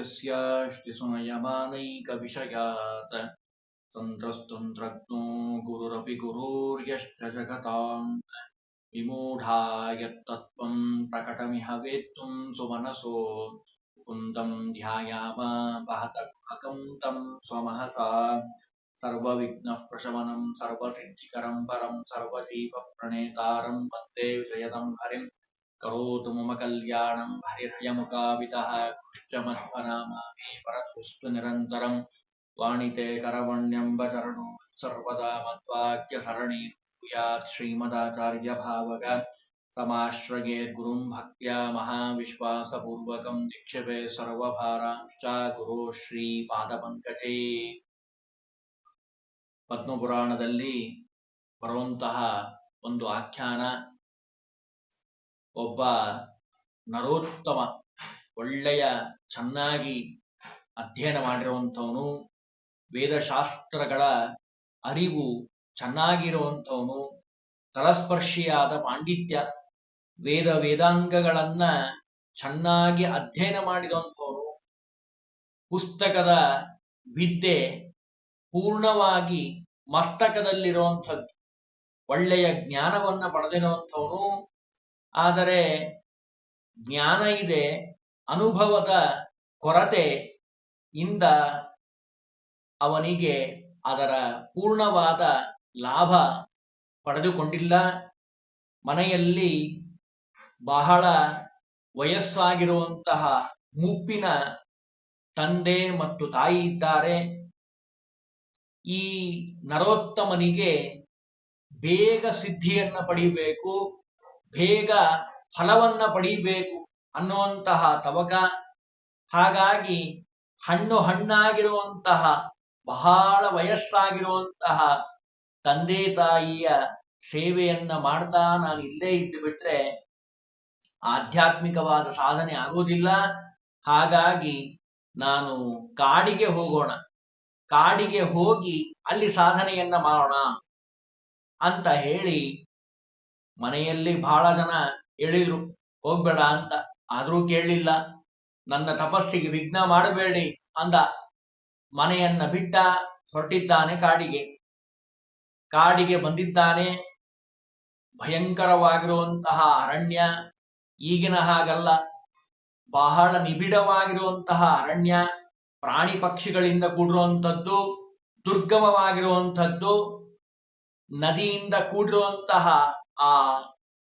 यस्याष्टिसुनयमानैकविषयात् तन्त्रस्तन्त्रज्ञो गुरुरपि गुरोर्यश्च जगताम् विमूढा यत्तत्त्वम् प्रकटमिह वेत्तुम् सुमनसो। कुन्दम् ध्यायाम वहतमकम् तम् स्वमहसा। सर्वविघ्नः प्रशमनम् सर्वसिद्धिकरम् परम् सर्वदीपप्रणेतारम् वंदे विषयतम् हरिम् करोतु मम कल्याणं हरिहयमुखावितः कृश्च मध्वनामा मे परतुस्तु निरन्तरं वाणिते करवण्यम्बचरणो सर्वदा मद्वाक्यसरणि भूयात् श्रीमदाचार्यभावग समाश्रयेद्गुरुं भक्त्या महाविश्वासपूर्वकं निक्षेपे सर्वभारांश्च ಗುರು ಶ್ರೀಪಾದಪಂಕಜೇ ಪದ್ಮಪುರಾಣದಲ್ಲಿ ಬರುವಂತಹ ಒಂದು ಆಖ್ಯಾನ ಒಬ್ಬ ನರೋತ್ತಮ, ಒಳ್ಳೆಯ, ಚೆನ್ನಾಗಿ ಅಧ್ಯಯನ ಮಾಡಿರುವಂಥವನು, ವೇದಶಾಸ್ತ್ರಗಳ ಅರಿವು ಚೆನ್ನಾಗಿರುವಂಥವನು, ತಲಸ್ಪರ್ಶಿಯಾದ ಪಾಂಡಿತ್ಯ, ವೇದ ವೇದಾಂಗಗಳನ್ನ ಚೆನ್ನಾಗಿ ಅಧ್ಯಯನ ಮಾಡಿದಂಥವನು, ಪುಸ್ತಕದ ವಿದ್ಯೆ ಪೂರ್ಣವಾಗಿ ಮಸ್ತಕದಲ್ಲಿರುವಂಥದ್ದು, ಒಳ್ಳೆಯ ಜ್ಞಾನವನ್ನ ಪಡೆದಿರುವಂಥವನು ಆದರೆ ಜ್ಞಾನ ಇದೆ, ಅನುಭವದ ಕೊರತೆ ಇಂದ ಅವನಿಗೆ ಅದರ ಪೂರ್ಣವಾದ ಲಾಭ ಪಡೆದುಕೊಂಡಿಲ್ಲ. ಮನೆಯಲ್ಲಿ ಬಹಳ ವಯಸ್ಸಾಗಿರುವಂತಹ ಮುಪ್ಪಿನ ತಂದೆ ಮತ್ತು ತಾಯಿ ಇದ್ದಾರೆ. ಈ ನರೋತ್ತಮನಿಗೆ ಬೇಗ ಸಿದ್ಧಿಯನ್ನ ಪಡಿಬೇಕು. ಬೇಗ ಫಲವನ್ನ ಪಡೀಬೇಕು ಅನ್ನುವಂತಹ ತವಕ. ಹಾಗಾಗಿ ಹಣ್ಣು ಹಣ್ಣಾಗಿರುವಂತಹ, ಬಹಳ ವಯಸ್ಸಾಗಿರುವಂತಹ ತಂದೆ ತಾಯಿಯ ಸೇವೆಯನ್ನ ಮಾಡ್ತಾ ನಾನು ಇಲ್ಲೇ ಇದ್ದು ಬಿಟ್ರೆ ಆಧ್ಯಾತ್ಮಿಕವಾದ ಸಾಧನೆ ಆಗೋದಿಲ್ಲ. ಹಾಗಾಗಿ ನಾನು ಕಾಡಿಗೆ ಹೋಗೋಣ, ಕಾಡಿಗೆ ಹೋಗಿ ಅಲ್ಲಿ ಸಾಧನೆಯನ್ನ ಮಾಡೋಣ ಅಂತ ಹೇಳಿ ಮನೆಯಲ್ಲಿ ಬಹಳ ಜನ ಹೇಳಿದ್ರು, ಹೋಗ್ಬೇಡ ಅಂತ. ಆದ್ರೂ ಕೇಳಲಿಲ್ಲ ನನ್ನ ತಪಸ್ಸಿಗೆ ವಿಘ್ನ ಮಾಡಬೇಡಿ ಅಂದ. ಮನೆಯನ್ನ ಬಿಟ್ಟ ಹೊರಟಿದ್ದಾನೆ ಕಾಡಿಗೆ. ಕಾಡಿಗೆ ಬಂದಿದ್ದಾನೆ. ಭಯಂಕರವಾಗಿರುವಂತಹ ಅರಣ್ಯ. ಈಗಿನ ಹಾಗಲ್ಲ. ಬಹಳ ನಿಬಿಡವಾಗಿರುವಂತಹ ಅರಣ್ಯ. ಪ್ರಾಣಿ ಪಕ್ಷಿಗಳಿಂದ ಕೂಡಿರುವಂಥದ್ದು, ದುರ್ಗಮವಾಗಿರುವಂಥದ್ದು, ನದಿಯಿಂದ ಕೂಡಿರುವಂತಹ ಆ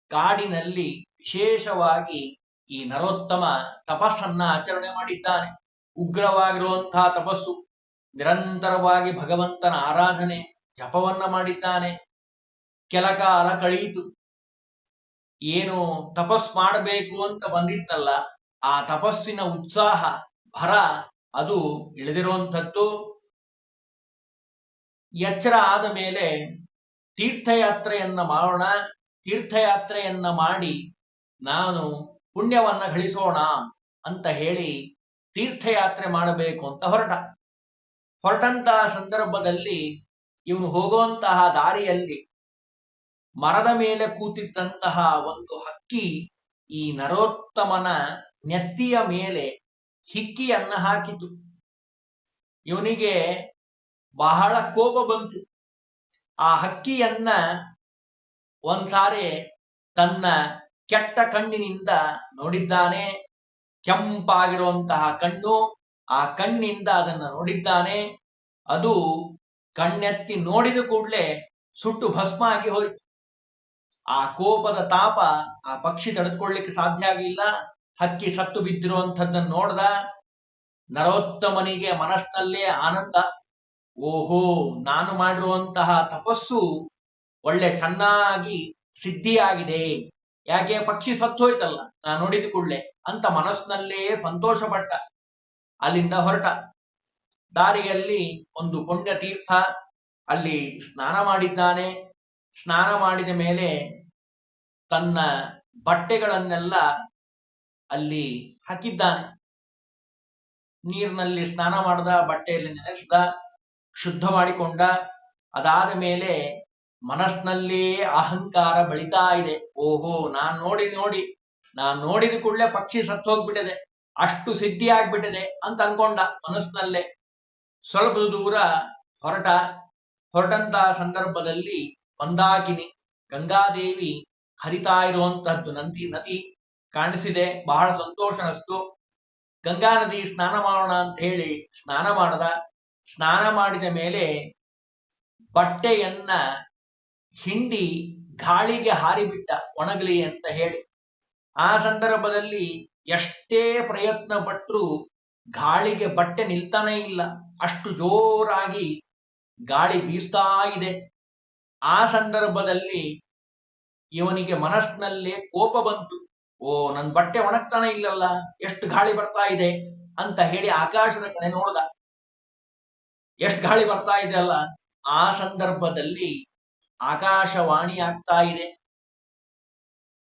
ಕಾಡಿನಲ್ಲಿ ವಿಶೇಷವಾಗಿ ಈ ನರೋತ್ತಮ ತಪಸ್ಸನ್ನ ಆಚರಣೆ ಮಾಡಿದ್ದಾನೆ. ಉಗ್ರವಾಗಿರುವಂತಹ ತಪಸ್ಸು, ನಿರಂತರವಾಗಿ ಭಗವಂತನ ಆರಾಧನೆ, ಜಪವನ್ನ ಮಾಡಿದ್ದಾನೆ. ಕೆಲ ಕಾಲ ಕಳೆಯಿತು ಏನು ತಪಸ್ ಮಾಡಬೇಕು ಅಂತ ಬಂದಿತ್ತಲ್ಲ, ಆ ತಪಸ್ಸಿನ ಉತ್ಸಾಹ, ಭರ ಅದು ಇಳಿದಿರುವಂಥದ್ದು. ಎಚ್ಚರ ಆದ ಮೇಲೆ ತೀರ್ಥಯಾತ್ರೆಯನ್ನ ಮಾಡೋಣ. ತೀರ್ಥಯಾತ್ರೆಯನ್ನ ಮಾಡಿ ನಾನು ಪುಣ್ಯವನ್ನ ಗಳಿಸೋಣ ಅಂತ ಹೇಳಿ ತೀರ್ಥಯಾತ್ರೆ ಮಾಡಬೇಕು ಅಂತ ಹೊರಟ. ಹೊರಟಂತಹ ಸಂದರ್ಭದಲ್ಲಿ ಇವನು ಹೋಗುವಂತಹ ದಾರಿಯಲ್ಲಿ ಮರದ ಮೇಲೆ ಕೂತಿದ್ದಂತಹ ಒಂದು ಹಕ್ಕಿ ಈ ನರೋತ್ತಮನ ನೆತ್ತಿಯ ಮೇಲೆ ಹಿಕ್ಕಿಯನ್ನ ಹಾಕಿತು. ಇವನಿಗೆ ಬಹಳ ಕೋಪ ಬಂತು. ಆ ಹಕ್ಕಿಯನ್ನ ಒಂದ್ಸಾರಿ ತನ್ನ ಕೆಟ್ಟ ಕಣ್ಣಿನಿಂದ ನೋಡಿದ್ದಾನೆ. ಕೆಂಪಾಗಿರುವಂತಹ ಕಣ್ಣು ಆ ಕಣ್ಣಿಂದ ಅದನ್ನ ನೋಡಿದ್ದಾನೆ. ಅದು ಕಣ್ಣೆತ್ತಿ ನೋಡಿದ ಕೂಡಲೇ ಸುಟ್ಟು ಭಸ್ಮ ಆಗಿ ಹೋಯ್ತು. ಆ ಕೋಪದ ತಾಪ ಆ ಪಕ್ಷಿ ತಡೆದುಕೊಳ್ಳಿಕ್ಕೆ ಸಾಧ್ಯ ಆಗಿಲ್ಲ. ಹಕ್ಕಿ ಸತ್ತು ಬಿದ್ದಿರುವಂಥದ್ದನ್ನು ನೋಡ್ದ. ನರೋತ್ತಮನಿಗೆ ಮನಸ್ಸಿನಲ್ಲೇ ಆನಂದ. ಓಹೋ, ನಾನು ಮಾಡಿರುವಂತಹ ತಪಸ್ಸು ಒಳ್ಳೆ ಚೆನ್ನಾಗಿ ಸಿದ್ಧಿಯಾಗಿದೆ. ಯಾಕೆ? ಪಕ್ಷಿ ಸತ್ತೋಯ್ತಲ್ಲ ನಾ ನೋಡಿದ ಕೂಡಲೇ ಅಂತ ಮನಸ್ಸಿನಲ್ಲೇ ಸಂತೋಷ ಪಟ್ಟ ಅಲ್ಲಿಂದ ಹೊರಟ. ದಾರಿಯಲ್ಲಿ ಒಂದು ಪುಣ್ಯ ತೀರ್ಥ ಅಲ್ಲಿ ಸ್ನಾನ ಮಾಡಿದ್ದಾನೆ. ಸ್ನಾನ ಮಾಡಿದ ಮೇಲೆ ತನ್ನ ಬಟ್ಟೆಗಳನ್ನೆಲ್ಲ ಅಲ್ಲಿ ಹಾಕಿದ್ದಾನೆ. ನೀರಿನಲ್ಲಿ ಸ್ನಾನ ಮಾಡ್ದ, ಬಟ್ಟೆಯಲ್ಲಿ ನೆನೆಸ್ದ, ಶುದ್ಧ ಮಾಡಿಕೊಂಡ. ಅದಾದ ಮೇಲೆ ಮನಸ್ಸಿನಲ್ಲಿ ಅಹಂಕಾರ ಬಳಿತಾ ಇದೆ. ಓಹೋ, ನಾನ್ ನೋಡಿ ನೋಡಿ. ನಾನ್ ನೋಡಿದ ಕೂಡಲೇ ಪಕ್ಷಿ ಸತ್ತು ಹೋಗ್ಬಿಟ್ಟಿದೆ. ಅಷ್ಟು ಸಿದ್ಧಿ ಆಗ್ಬಿಟ್ಟಿದೆ ಅಂತ ಅನ್ಕೊಂಡ ಮನಸ್ಸಿನಲ್ಲೇ. ಸ್ವಲ್ಪ ದೂರ ಹೊರಟ, ಹೊರಟಂತ ಸಂದರ್ಭದಲ್ಲಿ ಮಂದಾಕಿನಿ, ಗಂಗಾದೇವಿ ಹರಿತಾ ಇರುವಂತಹದ್ದು ನಂದಿ ನದಿ ಕಾಣಿಸಿದೆ. ಬಹಳ ಸಂತೋಷ ಅನಿಸ್ತು. ಗಂಗಾ ನದಿ ಸ್ನಾನ ಮಾಡೋಣ ಅಂತ ಹೇಳಿ ಸ್ನಾನ ಮಾಡದ. ಸ್ನಾನ ಮಾಡಿದ ಮೇಲೆ ಬಟ್ಟೆಯನ್ನ ಹಿಂಡಿ ಗಾಳಿಗೆ ಹಾರಿಬಿಟ್ಟ ಒಣಗಲಿ ಅಂತ ಹೇಳಿ. ಆ ಸಂದರ್ಭದಲ್ಲಿ ಎಷ್ಟೇ ಪ್ರಯತ್ನ ಪಟ್ಟರೂ ಗಾಳಿಗೆ ಬಟ್ಟೆ ನಿಲ್ತಾನೇ ಇಲ್ಲ. ಅಷ್ಟು ಜೋರಾಗಿ ಗಾಳಿ ಬೀಸ್ತಾ ಇದೆ. ಆ ಸಂದರ್ಭದಲ್ಲಿ ಇವನಿಗೆ ಮನಸ್ಸಿನಲ್ಲೇ ಕೋಪ ಬಂತು. ಓ, ನನ್ ಬಟ್ಟೆ ಒಣಗ್ತಾನೆ ಇಲ್ಲಲ್ಲ, ಎಷ್ಟು ಗಾಳಿ ಬರ್ತಾ ಇದೆ ಅಂತ ಹೇಳಿ ಆಕಾಶದ ಕಡೆ ನೋಡ್ದ. ಎಷ್ಟು ಗಾಳಿ ಬರ್ತಾ ಇದೆ ಅಲ್ಲ, ಆ ಸಂದರ್ಭದಲ್ಲಿ ಆಕಾಶವಾಣಿ ಆಗ್ತಾ ಇದೆ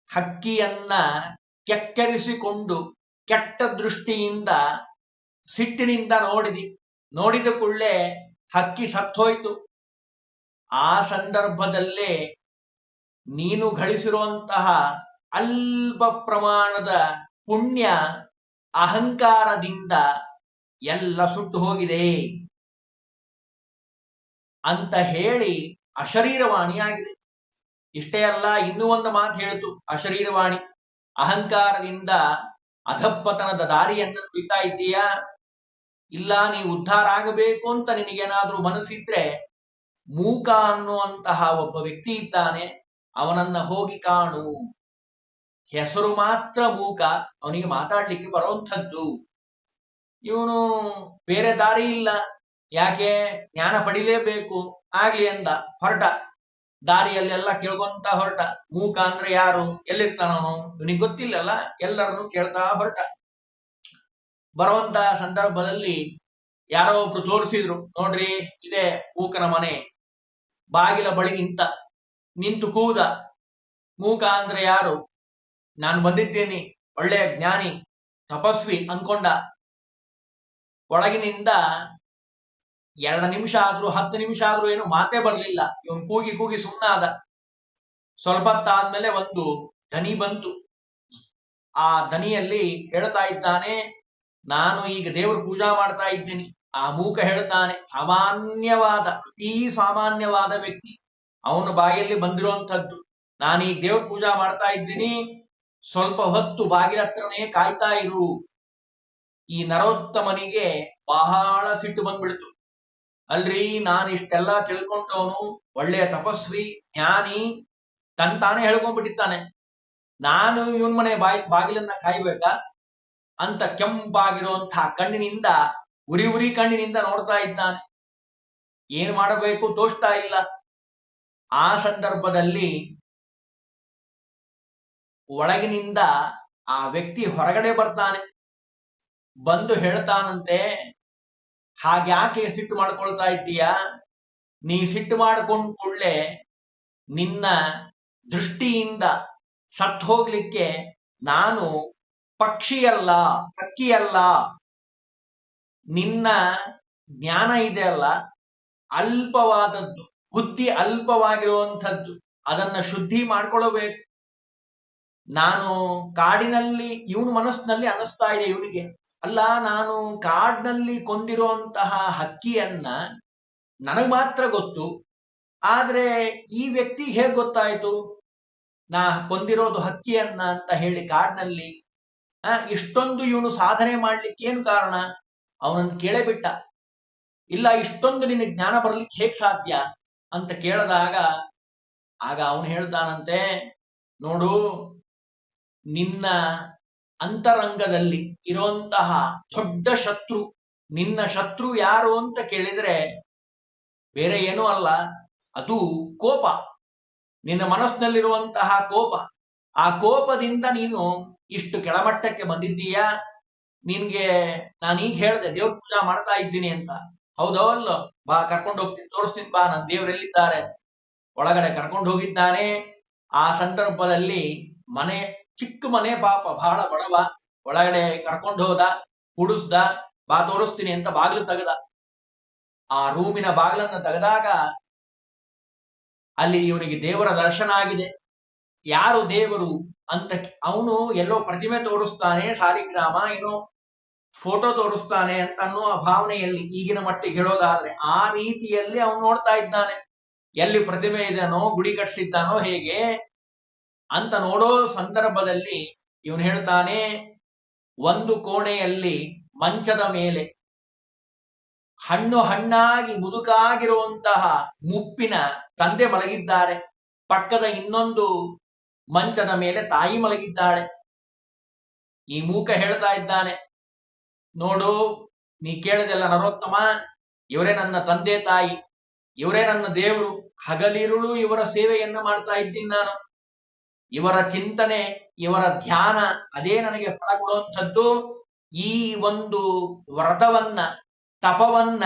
ಹಕ್ಕಿಯನ್ನ ಕೆಕ್ಕರಿಸಿಕೊಂಡು ಕೆಟ್ಟ ದೃಷ್ಟಿಯಿಂದ ಸಿಟ್ಟಿನಿಂದ ನೋಡಿದಿ. ನೋಡಿದ ಕೂಡಲೇ ಹಕ್ಕಿ ಸತ್ತೋಯ್ತು. ಆ ಸಂದರ್ಭದಲ್ಲೇ ನೀನು ಗಳಿಸಿರುವಂತಹ ಅಲ್ಪ ಪ್ರಮಾಣದ ಪುಣ್ಯ ಅಹಂಕಾರದಿಂದ ಎಲ್ಲ ಸುಟ್ಟು ಹೋಗಿದೆ. ಅಂತ ಹೇಳಿ ಅಶರೀರವಾಣಿ ಆಗಿದೆ ಇಷ್ಟೇ ಅಲ್ಲ, ಇನ್ನೂ ಒಂದು ಮಾತು ಹೇಳಿತು. ಅಶರೀರವಾಣಿ. ಅಹಂಕಾರದಿಂದ ಅಧಪ್ಪತನದ ದಾರಿಯನ್ನು ತುಳಿತಾ ಇದ್ದೀಯಾ? ಇಲ್ಲ, ನೀ ಉದ್ಧಾರ ಆಗಬೇಕು ಅಂತ ನಿನಗೇನಾದ್ರೂ ಮನಸ್ಸಿದ್ರೆ ಮೂಕ ಅನ್ನುವಂತಹ ಒಬ್ಬ ವ್ಯಕ್ತಿ ಇದ್ದಾನೆ. ಅವನನ್ನ ಹೋಗಿ ಕಾಣು. ಹೆಸರು ಮಾತ್ರ ಮೂಕ. ಅವನಿಗೆ ಮಾತಾಡ್ಲಿಕ್ಕೆ ಬರುವಂಥದ್ದು. ಇವನು ಬೇರೆ ದಾರಿ ಇಲ್ಲ. ಯಾಕೆ? ಜ್ಞಾನ ಪಡಿಲೇಬೇಕು. ಆಗ್ಲಿ ಅಂದ ಹೊರಟ. ದಾರಿಯಲ್ಲೆಲ್ಲ ಕೇಳ್ಕೊಂತ ಹೊರಟ. ಮೂಕ ಅಂದ್ರೆ ಯಾರು? ಎಲ್ಲಿರ್ತಾನವನು ಇವನಿಗೆ ಗೊತ್ತಿಲ್ಲಲ್ಲ? ಎಲ್ಲರನ್ನು ಕೇಳ್ತಾ ಹೊರಟ. ಬರುವಂತ ಸಂದರ್ಭದಲ್ಲಿ ಯಾರೋ ಒಬ್ರು ತೋರಿಸಿದ್ರು. ನೋಡ್ರಿ, ಇದೇ ಮೂಕನ ಮನೆ. ಬಾಗಿಲ ಬಳಿ ನಿಂತ, ನಿಂತು ಕೂದ. ಮೂಕ ಅಂದ್ರೆ ಯಾರು? ನಾನು ಬಂದಿದ್ದೇನೆ. ಒಳ್ಳೆಯ ಜ್ಞಾನಿ, ತಪಸ್ವಿ ಅನ್ಕೊಂಡ ಒಳಗಿನಿಂದ ಎರಡು ನಿಮಿಷ ಆದ್ರೂ, ಹತ್ತು ನಿಮಿಷ ಆದ್ರೂ ಏನು ಮಾತೇ ಬರಲಿಲ್ಲ. ಇವನು ಕೂಗಿ ಕೂಗಿ ಸುಮ್ಮನಾದ ಸ್ವಲ್ಪ ಹೊತ್ತಾದ್ಮೇಲೆ ಒಂದು ಧನಿ ಬಂತು. ಆ ಧನಿಯಲ್ಲಿ ಹೇಳ್ತಾ ಇದ್ದಾನೆ, ನಾನು ಈಗ ದೇವರ ಪೂಜಾ ಮಾಡ್ತಾ ಇದ್ದೀನಿ. ಆ ಮೂಕ ಹೇಳ್ತಾನೆ, ಸಾಮಾನ್ಯವಾದ, ಅತೀ ಸಾಮಾನ್ಯವಾದ ವ್ಯಕ್ತಿ. ಅವನ ಬಾಯಲ್ಲಿ ಬಂದಿರುವಂತದ್ದು ಈಗ ದೇವ್ರ ಪೂಜಾ ಮಾಡ್ತಾ ಇದ್ದೀನಿ. ಸ್ವಲ್ಪ ಹೊತ್ತು ಬಾಗಿಲ ಹತ್ರನೇ ಕಾಯ್ತಾ ಇರು. ಈ ನರೋತ್ತಮನಿಗೆ ಬಹಳ ಸಿಟ್ಟು ಬಂದ್ಬಿಡ್ತು. ಅಲ್ರಿ, ನಾನು ಇಷ್ಟೆಲ್ಲ ತಿಳ್ಕೊಂಡವನು ಒಳ್ಳೆಯ ತಪಸ್ವಿ, ಜ್ಞಾನಿ, ತನ್ ತಾನೇ ಹೇಳ್ಕೊಂಡ್ಬಿಟ್ಟಿದ್ದಾನೆ. ನಾನು ಇವನ್ ಮನೆ ಬಾಯಿ, ಬಾಗಿಲನ್ನ ಕಾಯ್ಬೇಕಾ? ಅಂತ ಕೆಂಪಾಗಿರುವಂತಹ ಕಣ್ಣಿನಿಂದ, ಉರಿ ಉರಿ ಕಣ್ಣಿನಿಂದ ನೋಡ್ತಾ ಇದ್ದಾನೆ. ಏನ್ ಮಾಡಬೇಕು ತೋಚ್ತಾ ಇಲ್ಲ. ಆ ಸಂದರ್ಭದಲ್ಲಿ ಒಳಗಿನಿಂದ ಆ ವ್ಯಕ್ತಿ ಹೊರಗಡೆ ಬರ್ತಾನೆ. ಬಂದು ಹೇಳ್ತಾನಂತೆ ಹಾಗ್ಯಾಕೆ ಸಿಟ್ಟು ಮಾಡ್ಕೊಳ್ತಾ ಇದ್ದೀಯಾ? ನೀ ಸಿಟ್ಟು ಮಾಡ್ಕೊಂಡ್ ಕೂಡಲೇ ನಿನ್ನ ದೃಷ್ಟಿಯಿಂದ ಸತ್ತು ಹೋಗ್ಲಿಕ್ಕೆ ನಾನು ಪಕ್ಷಿಯಲ್ಲ, ಹಕ್ಕಿಯಲ್ಲ. ನಿನ್ನ ಜ್ಞಾನ ಇದೆ ಅಲ್ಲ, ಅಲ್ಪವಾದದ್ದು, ಬುದ್ಧಿ ಅಲ್ಪವಾಗಿರುವಂಥದ್ದು, ಅದನ್ನ ಶುದ್ಧಿ ಮಾಡ್ಕೊಳ್ಳಬೇಕು. ನಾನು ಕಾಡಿನಲ್ಲಿ, ಇವನು ಮನಸ್ಸಿನಲ್ಲಿ ಅನಿಸ್ತಾ ಇದೆ ಇವನಿಗೆ. ಅಲ್ಲ ನಾನು ಕಾಡ್ನಲ್ಲಿ ಕೊಂದಿರುವಂತಹ ಹಕ್ಕಿಯನ್ನ ನನಗ್ ಮಾತ್ರ ಗೊತ್ತು. ಆದ್ರೆ ಈ ವ್ಯಕ್ತಿ ಹೇಗ್ ಗೊತ್ತಾಯ್ತು? ನಾ ಕೊಂದಿರೋದು ಹಕ್ಕಿಯನ್ನ ಅಂತ ಹೇಳಿ ಕಾಡ್ನಲ್ಲಿ, ಆ, ಇಷ್ಟೊಂದು ಇವನು ಸಾಧನೆ ಮಾಡ್ಲಿಕ್ಕೆ ಏನು ಕಾರಣ? ಅವನನ್ನು ಕೇಳೇ ಬಿಟ್ಟ ಇಲ್ಲ, ಇಷ್ಟೊಂದು ನಿನಗೆ ಜ್ಞಾನ ಬರ್ಲಿಕ್ಕೆ ಹೇಗ್ ಸಾಧ್ಯ? ಅಂತ ಕೇಳಿದಾಗ, ಆಗ ಅವನು ಹೇಳ್ತಾನಂತೆ, ನೋಡು, ನಿನ್ನ ಅಂತರಂಗದಲ್ಲಿ ಇರುವಂತಹ ದೊಡ್ಡ ಶತ್ರು, ನಿನ್ನ ಶತ್ರು ಯಾರು ಅಂತ ಕೇಳಿದ್ರೆ ಬೇರೆ ಏನೂ ಅಲ್ಲ, ಅದು ಕೋಪ. ನಿನ್ನ ಮನಸ್ಸಿನಲ್ಲಿರುವಂತಹ ಕೋಪ. ಆ ಕೋಪದಿಂದ ನೀನು ಇಷ್ಟು ಕೆಳಮಟ್ಟಕ್ಕೆ ಬಂದಿದ್ದೀಯಾ? ನಿನ್ಗೆ ನಾನೀಗ ಹೇಳ್ದೆ, ದೇವ್ರ ಪೂಜಾ ಮಾಡ್ತಾ ಇದ್ದೀನಿ ಅಂತ. ಹೌದವಲ್ಲ ಬಾ, ಕರ್ಕೊಂಡು ಹೋಗ್ತೀನಿ, ತೋರಿಸ್ತೀನಿ, ಬಾ. ನನ್ನ ದೇವರೆಲ್ಲಿದ್ದಾರೆ ಒಳಗಡೆ ಕರ್ಕೊಂಡು ಹೋಗಿದ್ದಾನೆ. ಆ ಸಂದರ್ಭದಲ್ಲಿ ಮನೆ, ಚಿಕ್ಕ ಮನೆ ಪಾಪ, ಬಹಳ ಬಡವ. ಒಳಗಡೆ ಕರ್ಕೊಂಡು ಹೋದ, ಕುಡಿಸ್ದ, ಬಾ ತೋರಿಸ್ತೀನಿ ಅಂತ ಬಾಗಿಲು ತೆಗೆದ. ಆ ರೂಮಿನ ಬಾಗಿಲನ್ನ ತೆಗೆದಾಗ ಅಲ್ಲಿ ಇವನಿಗೆ ದೇವರ ದರ್ಶನ ಆಗಿದೆ. ಯಾರು ದೇವರು ಅಂತ ಅವನು ಎಲ್ಲೋ ಪ್ರತಿಮೆ ತೋರಿಸ್ತಾನೆ ಸಾಲಿಗ್ರಾಮ ಏನೋ ಫೋಟೋ ತೋರಿಸ್ತಾನೆ ಅಂತ ಅನ್ನೋ ಆ ಭಾವನೆಯಲ್ಲಿ ಈಗಿನ ಮಟ್ಟಿಗೆ ಹೇಳೋದಾದ್ರೆ ಆ ರೀತಿಯಲ್ಲಿ ಅವನು ನೋಡ್ತಾ ಇದ್ದಾನೆ. ಎಲ್ಲಿ ಪ್ರತಿಮೆ ಇದೆಯೋ ಗುಡಿ ಕಟ್ಸಿದ್ದಾನೋ ಹೇಗೆ ಅಂತ ನೋಡೋ ಸಂದರ್ಭದಲ್ಲಿ ಇವನು ಹೇಳ್ತಾನೆ ಒಂದು ಕೋಣೆಯಲ್ಲಿ ಮಂಚದ ಮೇಲೆ ಹಣ್ಣು ಹಣ್ಣಾಗಿ ಮುದುಕಾಗಿರುವಂತಹ ಮುಪ್ಪಿನ ತಂದೆ ಮಲಗಿದ್ದಾರೆ. ಪಕ್ಕದ ಇನ್ನೊಂದು ಮಂಚದ ಮೇಲೆ ತಾಯಿ ಮಲಗಿದ್ದಾಳೆ. ಈ ಮೂಕ ಹೇಳ್ತಾ ಇದ್ದಾನೆ, ನೋಡು, ನೀ ಕೇಳದೆಲ್ಲ ನರೋತ್ತಮ. ಇವರೇ ನನ್ನ ತಂದೆ ತಾಯಿ, ಇವರೇ ನನ್ನ ದೇವರು. ಹಗಲಿರುಳು ಇವರ ಸೇವೆಯನ್ನ ಮಾಡ್ತಾ ಇದ್ದೀನಿ ನಾನು. ಇವರ ಚಿಂತನೆ, ಇವರ ಧ್ಯಾನ ಅದೇ ನನಗೆ ಫಲ ಕೊಡುವಂಥದ್ದು ಈ ಒಂದು ವ್ರತವನ್ನ, ತಪವನ್ನ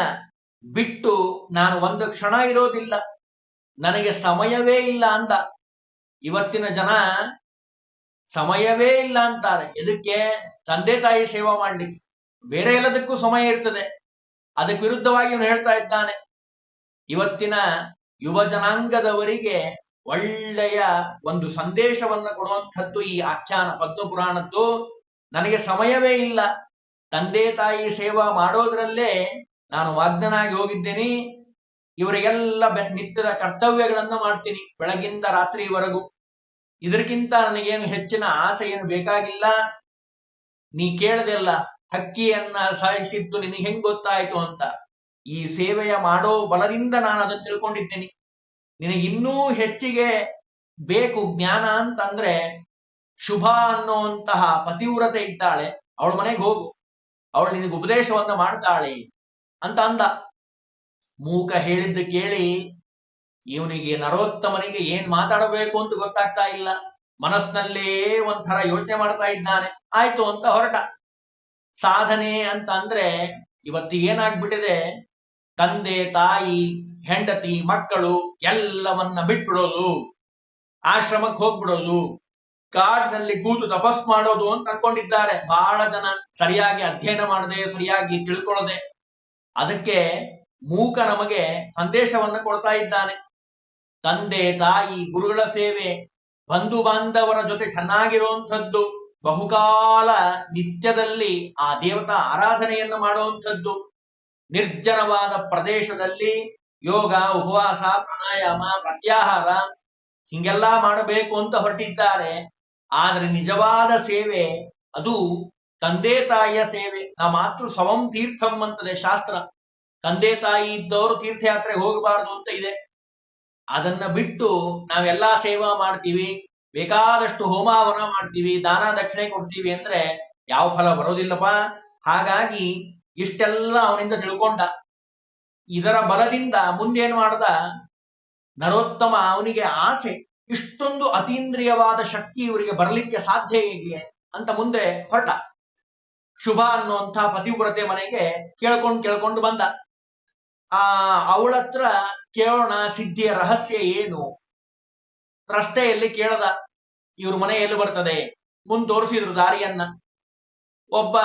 ಬಿಟ್ಟು ನಾನು ಒಂದು ಕ್ಷಣ ಇರೋದಿಲ್ಲ. ನನಗೆ ಸಮಯವೇ ಇಲ್ಲ ಅಂತ. ಇವತ್ತಿನ ಜನ ಸಮಯವೇ ಇಲ್ಲ ಅಂತಾರೆ. ಇದಕ್ಕೆ ತಂದೆ ತಾಯಿ ಸೇವಾ ಮಾಡ್ಲಿಕ್ಕೆ ಬೇರೆ ಎಲ್ಲದಕ್ಕೂ ಸಮಯ ಇರ್ತದೆ. ಅದಕ್ಕೆ ವಿರುದ್ಧವಾಗಿ ಹೇಳ್ತಾ ಇದ್ದಾನೆ. ಇವತ್ತಿನ ಯುವ ಜನಾಂಗದವರಿಗೆ ಒಳ್ಳೆಯ ಒಂದು ಸಂದೇಶವನ್ನ ಕೊಡುವಂಥದ್ದು ಈ ಆಖ್ಯಾನ ಪದ್ಮಪುರಾಣದ್ದು. ನನಗೆ ಸಮಯವೇ ಇಲ್ಲ. ತಂದೆ ತಾಯಿ ಸೇವಾ ಮಾಡೋದ್ರಲ್ಲೇ ನಾನು ವಾಗ್ನಾಗಿ ಹೋಗಿದ್ದೇನೆ. ಇವರಿಗೆಲ್ಲ ನಿತ್ಯದ ಕರ್ತವ್ಯಗಳನ್ನು ಮಾಡ್ತೀನಿ. ಬೆಳಗಿಂದ ರಾತ್ರಿವರೆಗೂ. ಇದಕ್ಕಿಂತ ನನಗೇನು ಹೆಚ್ಚಿನ ಆಸೆ ಏನು ಬೇಕಾಗಿಲ್ಲ. ನೀ ಕೇಳದೆಲ್ಲ ಹಕ್ಕಿಯನ್ನ ಸಾಯಿಸಿದ್ದು ನಿನಗೆ ಹೆಂಗ್ ಗೊತ್ತಾಯ್ತು ಅಂತ. ಈ ಸೇವೆಯ ಮಾಡೋ ಬಲದಿಂದ ನಾನು ಅದನ್ನು ತಿಳ್ಕೊಂಡಿದ್ದೀನಿ. ನಿನಗೆ ಇನ್ನೂ ಹೆಚ್ಚಿಗೆ ಬೇಕು ಜ್ಞಾನ ಅಂತಂದ್ರೆ ಶುಭ ಅನ್ನುವಂತಹ ಪತಿವ್ರತೆ ಇದ್ದಾಳೆ, ಅವಳ ಮನೆಗೆ ಹೋಗು. ಅವಳು ನಿನಗೆ ಉಪದೇಶವನ್ನ ಮಾಡ್ತಾಳೆ ಅಂತ ಅಂದ. ಮೂಕ ಹೇಳಿದ್ದು ಕೇಳಿ ಇವನಿಗೆ ನರೋತ್ತಮನಿಗೆ ಏನ್ ಮಾತಾಡಬೇಕು ಅಂತ ಗೊತ್ತಾಗ್ತಾ ಇಲ್ಲ. ಮನಸ್ಸಿನಲ್ಲೇ ಒಂಥರ ಯೋಚನೆ ಮಾಡ್ತಾ ಇದ್ದಾನೆ. ಆಯ್ತು ಅಂತ ಹೊರಟ. ಸಾಧನೆ ಅಂತ ಅಂದ್ರೆ ಇವತ್ತು ಏನಾಗ್ಬಿಟ್ಟಿದೆ? ತಂದೆ, ತಾಯಿ ಹೆಂಡತಿ, ಮಕ್ಕಳು ಎಲ್ಲವನ್ನ ಬಿಟ್ಬಿಡೋದು ಆಶ್ರಮಕ್ಕೆ ಹೋಗ್ಬಿಡೋದು, ಕಾಡಿನಲ್ಲಿ ಕೂತು ತಪಸ್ ಮಾಡೋದು ಅಂತ ಅನ್ಕೊಂಡಿದ್ದಾರೆ. ಬಹಳ ಜನ ಸರಿಯಾಗಿ ಅಧ್ಯಯನ ಮಾಡದೆ, ಸರಿಯಾಗಿ ತಿಳ್ಕೊಳ್ಳದೆ. ಅದಕ್ಕೆ ಮೂಕ ನಮಗೆ ಸಂದೇಶವನ್ನ ಕೊಡ್ತಾ ಇದ್ದಾನೆ. ತಂದೆ, ತಾಯಿ, ಗುರುಗಳ ಸೇವೆ, ಬಂಧು ಬಾಂಧವರ ಜೊತೆ ಚೆನ್ನಾಗಿರುವಂಥದ್ದು ಬಹುಕಾಲ ನಿತ್ಯದಲ್ಲಿ ಆ ದೇವತಾ ಆರಾಧನೆಯನ್ನು ಮಾಡುವಂಥದ್ದು, ನಿರ್ಜನವಾದ ಪ್ರದೇಶದಲ್ಲಿ ಯೋಗ, ಉಪವಾಸ, ಪ್ರಾಣಾಯಾಮ, ಪ್ರತ್ಯಾಹಾರ, ಹಿಂಗೆಲ್ಲ ಮಾಡಬೇಕು ಅಂತ ಹೊರಟಿದ್ದಾರೆ. ಆದ್ರೆ ನಿಜವಾದ ಸೇವೆ ಅದು ತಂದೆ ತಾಯಿಯ ಸೇವೆ. ನಾ ಮಾತೃ ಸ್ವಂ ತೀರ್ಥಂ ಅಂತದೆ ಶಾಸ್ತ್ರ. ತಂದೆ ತಾಯಿ ಇದ್ದವರು ತೀರ್ಥಯಾತ್ರೆ ಹೋಗಬಾರದು ಅಂತ ಇದೆ. ಅದನ್ನ ಬಿಟ್ಟು ನಾವೆಲ್ಲಾ ಸೇವಾ ಮಾಡ್ತೀವಿ. ಬೇಕಾದಷ್ಟು ಹೋಮಾವನ ಮಾಡ್ತೀವಿ, ದಾನ ದಕ್ಷಿಣೆ ಕೊಡ್ತೀವಿ ಅಂದ್ರೆ ಯಾವ ಫಲ ಬರೋದಿಲ್ಲಪ್ಪ. ಹಾಗಾಗಿ ಇಷ್ಟೆಲ್ಲ ಅವನಿಂದ ತಿಳ್ಕೊಂಡ. ಇದರ ಬಲದಿಂದ ಮುಂದೇನು ಮಾಡ್ದ? ನರೋತ್ತಮ ಅವನಿಗೆ ಆಸೆ, ಇಷ್ಟೊಂದು ಅತೀಂದ್ರಿಯವಾದ ಶಕ್ತಿ ಇವರಿಗೆ ಬರಲಿಕ್ಕೆ ಸಾಧ್ಯ ಹೇಗೆ ಅಂತ ಮುಂದೆ ಹೊರಟ. ಶುಭ ಅನ್ನುವಂತಹ ಪತಿವ್ರತೆ ಮನೆಗೆ ಕೇಳ್ಕೊಂಡು ಕೇಳ್ಕೊಂಡು ಬಂದ. ಆ ಅವಳತ್ರ ಕೇಳೋಣ, ಸಿದ್ಧಿಯ ರಹಸ್ಯ ಏನು? ರಸ್ತೆಯಲ್ಲಿ ಕೇಳದ, ಇವ್ರ ಮನೆ ಎಲ್ಲಿ ಬರ್ತದೆ? ಮುಂದ್ ತೋರಿಸಿದ್ರು ದಾರಿಯನ್ನ. ಒಬ್ಬ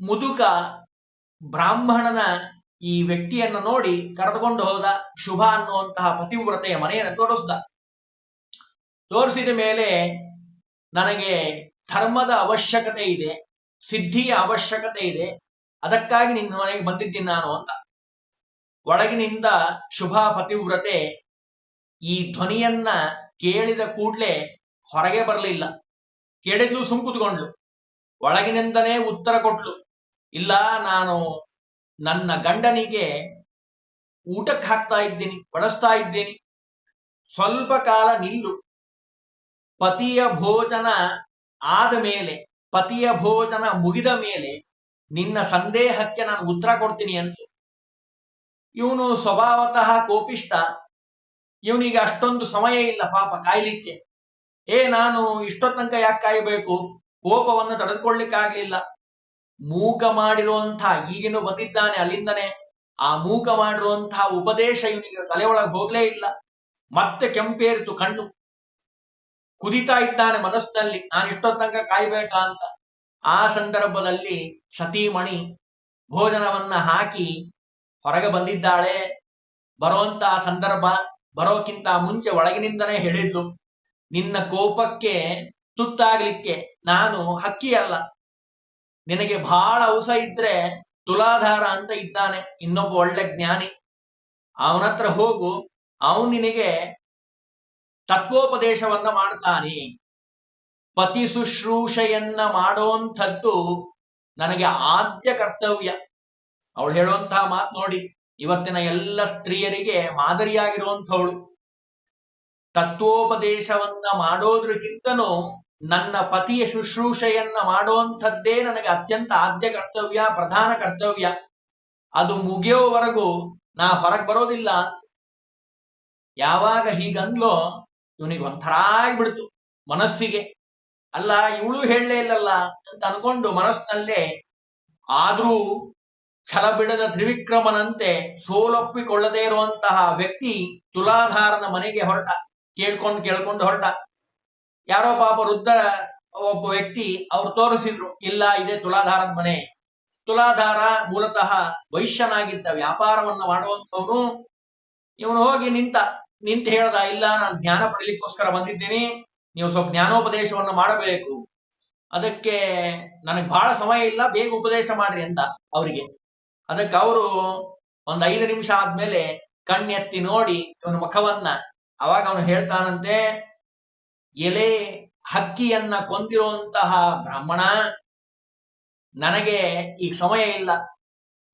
ಮುದುಕ ಬ್ರಾಹ್ಮಣನ ಈ ವ್ಯಕ್ತಿಯನ್ನ ನೋಡಿ ಕರೆದುಕೊಂಡು ಹೋದ ಶುಭ ಅನ್ನುವಂತಹ ಪತಿವ್ರತೆಯ ಮನೆಯನ್ನು ತೋರಿಸ್ದ. ತೋರಿಸಿದ ಮೇಲೆ ನನಗೆ ಧರ್ಮದ ಅವಶ್ಯಕತೆ ಇದೆ, ಸಿದ್ಧಿಯ ಅವಶ್ಯಕತೆ ಇದೆ, ಅದಕ್ಕಾಗಿ ನಿನ್ನ ಮನೆಗೆ ಬಂದಿದ್ದೀನಿ ನಾನು ಅಂತ. ಒಳಗಿನಿಂದ ಶುಭ ಪತಿವ್ರತೆ ಈ ಧ್ವನಿಯನ್ನ ಕೇಳಿದ ಕೂಡ್ಲೆ ಹೊರಗೆ ಬರಲಿಲ್ಲ. ಕೇಳಿದ್ಲು ಸುಮ್ ಕೂತ್ಕೊಂಡ್ಲು. ಒಳಗಿನಿಂದನೇ ಉತ್ತರ ಕೊಟ್ಲು. ಇಲ್ಲ, ನಾನು ನನ್ನ ಗಂಡನಿಗೆ ಊಟಕ್ಕೆ ಹಾಕ್ತಾ ಇದ್ದೀನಿ ಬಡಿಸ್ತಾ ಇದ್ದೀನಿ. ಸ್ವಲ್ಪ ಕಾಲ ನಿಲ್ಲು. ಪತಿಯ ಭೋಜನ ಆದ ಮೇಲೆ, ಪತಿಯ ಭೋಜನ ಮುಗಿದ ಮೇಲೆ ನಿನ್ನ ಸಂದೇಹಕ್ಕೆ ನಾನು ಉತ್ತರ ಕೊಡ್ತೀನಿ ಅಂತ ಇವನು ಸ್ವಭಾವತಃ ಕೋಪಿಷ್ಟ. ಇವನಿಗೆ ಅಷ್ಟೊಂದು ಸಮಯ ಇಲ್ಲ ಪಾಪ ಕಾಯ್ಲಿಕ್ಕೆ. ಏ, ನಾನು ಇಷ್ಟೊತ್ತನಕ ಯಾಕೆ ಕಾಯಬೇಕು? ಕೋಪವನ್ನು ತಡೆದುಕೊಳ್ಳಿಕ್ಕಾಗ್ಲಿಲ್ಲ. ಮೂಕ ಮಾಡಿರುವಂತಹ ಈಗಿನೂ ಬಂದಿದ್ದಾನೆ ಅಲ್ಲಿಂದನೇ. ಆ ಮೂಕ ಮಾಡಿರುವಂತಹ ಉಪದೇಶ ಇವನಿಗೆ ತಲೆ ಒಳಗೆ ಹೋಗ್ಲೇ ಇಲ್ಲ. ಮತ್ತೆ ಕೆಂಪೇರಿತು ಕಣ್ಣು. ಕುದಿತಾ ಇದ್ದಾನೆ ಮನಸ್ಸಿನಲ್ಲಿ, ನಾನು ಇಷ್ಟೊತ್ತ ತನಕ ಕಾಯ್ಬೇಕಾ ಅಂತ. ಆ ಸಂದರ್ಭದಲ್ಲಿ ಸತೀಮಣಿ ಭೋಜನವನ್ನ ಹಾಕಿ ಹೊರಗೆ ಬಂದಿದ್ದಾಳೆ. ಬರುವಂತಹ ಸಂದರ್ಭ ಬರೋಕ್ಕಿಂತ ಮುಂಚೆ ಒಳಗಿನಿಂದನೇ ಹೇಳಿದ್ಲು. ನಿನ್ನ ಕೋಪಕ್ಕೆ ತುತ್ತಾಗ್ಲಿಕ್ಕೆ ನಾನು ಹಕ್ಕಿ ಅಲ್ಲ ನಿನಗೆ ಬಹಳ ಅವಸ ಇದ್ರೆ ತುಲಾಧಾರ ಅಂತ ಇದ್ದಾನೆ, ಇನ್ನೊಬ್ಬ ಒಳ್ಳೆ ಜ್ಞಾನಿ. ಅವನತ್ರ ಹೋಗು, ಅವನು ನಿನಗೆ ತತ್ವೋಪದೇಶವನ್ನ ಮಾಡ್ತಾನೆ. ಪತಿ ಶುಶ್ರೂಷೆಯನ್ನ ಮಾಡೋಂಥದ್ದು ನನಗೆ ಆದ್ಯ ಕರ್ತವ್ಯ. ಅವಳು ಹೇಳುವಂತಹ ಮಾತು ನೋಡಿ, ಇವತ್ತಿನ ಎಲ್ಲ ಸ್ತ್ರೀಯರಿಗೆ ಮಾದರಿಯಾಗಿರುವಂಥವಳು. ತತ್ವೋಪದೇಶವನ್ನ ಮಾಡೋದ್ರಕ್ಕಿಂತನೂ ನನ್ನ ಪತಿಯ ಶುಶ್ರೂಷೆಯನ್ನ ಮಾಡುವಂಥದ್ದೇ ನನಗೆ ಅತ್ಯಂತ ಆದ್ಯ ಕರ್ತವ್ಯ, ಪ್ರಧಾನ ಕರ್ತವ್ಯ. ಅದು ಮುಗಿಯೋವರೆಗೂ ನಾ ಹೊರಗೆ ಬರೋದಿಲ್ಲ. ಯಾವಾಗ ಹೀಗಂದ್ಲೋ ಇವನಿಗೆ ಆಗ್ಬಿಡ್ತು ಮನಸ್ಸಿಗೆ. ಅಲ್ಲ, ಇವಳು ಹೇಳಲೇ ಇಲ್ಲಲ್ಲ ಅಂತ ಅನ್ಕೊಂಡು ಮನಸ್ಸಿನಲ್ಲೇ ಆದ್ರೂ ಛಲ ಬಿಡದ ತ್ರಿವಿಕ್ರಮನಂತೆ ಸೋಲೊಪ್ಪಿಕೊಳ್ಳದೇ ಇರುವಂತಹ ವ್ಯಕ್ತಿ ತುಲಾಧಾರನ ಮನೆಗೆ ಹೊರಟ, ಕೇಳ್ಕೊಂಡು ಕೇಳ್ಕೊಂಡು ಹೊರಟ. ಯಾರೋ ಪಾಪ ವೃದ್ಧ, ಒಬ್ಬ ವ್ಯಕ್ತಿ ಅವ್ರು ತೋರಿಸಿದ್ರು, ಇಲ್ಲ, ಇದೇ ತುಲಾಧಾರದ ಮನೆ. ತುಲಾಧಾರ ಮೂಲತಃ ವೈಶ್ಯನಾಗಿದ್ದ ವ್ಯಾಪಾರವನ್ನ ಮಾಡುವಂತವನು ಇವನು ಹೋಗಿ ನಿಂತ ನಿಂತ ಹೇಳ್ದ, ಇಲ್ಲ, ನಾನು ಜ್ಞಾನ ಪಡೀಲಿಕ್ಕೋಸ್ಕರ ಬಂದಿದ್ದೀನಿ, ನೀವು ಸ್ವಲ್ಪ ಜ್ಞಾನೋಪದೇಶವನ್ನು ಮಾಡಬೇಕು. ಅದಕ್ಕೆ ನನಗೆ ಬಹಳ ಸಮಯ ಇಲ್ಲ, ಬೇಗ ಉಪದೇಶ ಮಾಡ್ರಿ ಅಂತ ಅವರಿಗೆ. ಅದಕ್ಕೆ ಅವರು ಒಂದ್ ಐದು ನಿಮಿಷ ಆದ್ಮೇಲೆ ಕಣ್ಣೆತ್ತಿ ನೋಡಿ ಇವನ ಮುಖವನ್ನ. ಅವಾಗ ಅವನು ಹೇಳ್ತಾನಂತೆ ಎಲೆ ಹಕ್ಕಿಯನ್ನ ಕೊಂದಿರುವಂತಹ ಬ್ರಾಹ್ಮಣ, ನನಗೆ ಈಗ ಸಮಯ ಇಲ್ಲ.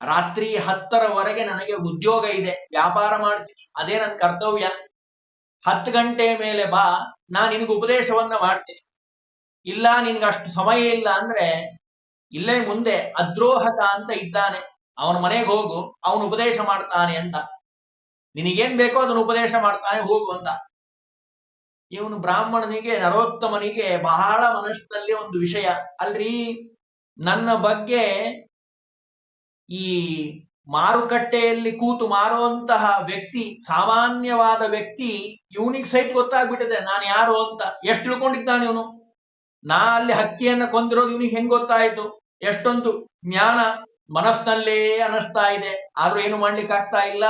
ರಾತ್ರಿ ಹತ್ತರವರೆಗೆ ನನಗೆ ಉದ್ಯೋಗ ಇದೆ. ವ್ಯಾಪಾರ ಮಾಡ್ತೀನಿ. ಅದೇ ನನ್ನ ಕರ್ತವ್ಯ. ಹತ್ತು ಗಂಟೆ ಮೇಲೆ ಬಾ. ನಾನು ನಿನಗೆ ಉಪದೇಶವನ್ನ ಮಾಡ್ತೀನಿ. ಇಲ್ಲ, ನಿನ್ಗೆ ಅಷ್ಟು ಸಮಯ ಇಲ್ಲ ಅಂದ್ರೆ ಇಲ್ಲೇ ಮುಂದೆ ಅದ್ರೋಹತ ಅಂತ ಇದ್ದಾನೆ. ಅವನ ಮನೆಗೆ ಹೋಗು. ಅವನು ಉಪದೇಶ ಮಾಡ್ತಾನೆ ಅಂತ. ನಿನಗೇನ್ ಬೇಕೋ ಅದನ್ನು ಉಪದೇಶ ಮಾಡ್ತಾನೆ, ಹೋಗು ಅಂತ. ಇವನು ಬ್ರಾಹ್ಮಣನಿಗೆ, ನರೋತ್ತಮನಿಗೆ ಬಹಳ ಮನಸ್ಸಿನಲ್ಲಿ ಒಂದು ವಿಷಯ. ಅಲ್ರಿ, ನನ್ನ ಬಗ್ಗೆ ಈ ಮಾರುಕಟ್ಟೆಯಲ್ಲಿ ಕೂತು ಮಾರುವಂತಹ ವ್ಯಕ್ತಿ, ಸಾಮಾನ್ಯವಾದ ವ್ಯಕ್ತಿ ಇವನಿಗೆ ಸಹಿತ ಗೊತ್ತಾಗ್ಬಿಟ್ಟಿದೆ, ನಾನು ಯಾರು ಅಂತ. ಎಷ್ಟು ತಿಳ್ಕೊಂಡಿದ್ದಾನೆ ಇವನು? ನಾ ಅಲ್ಲಿ ಹಕ್ಕಿಯನ್ನ ಕೊಂದಿರೋದು ಇವನಿಗೆ ಹೆಂಗ್ ಗೊತ್ತಾಯ್ತು? ಎಷ್ಟೊಂದು ಜ್ಞಾನ ಮನಸ್ಸಿನಲ್ಲೇ ಅನಿಸ್ತಾ ಇದೆ. ಆದ್ರೂ ಏನು ಮಾಡ್ಲಿಕ್ಕೆ ಆಗ್ತಾ ಇಲ್ಲ?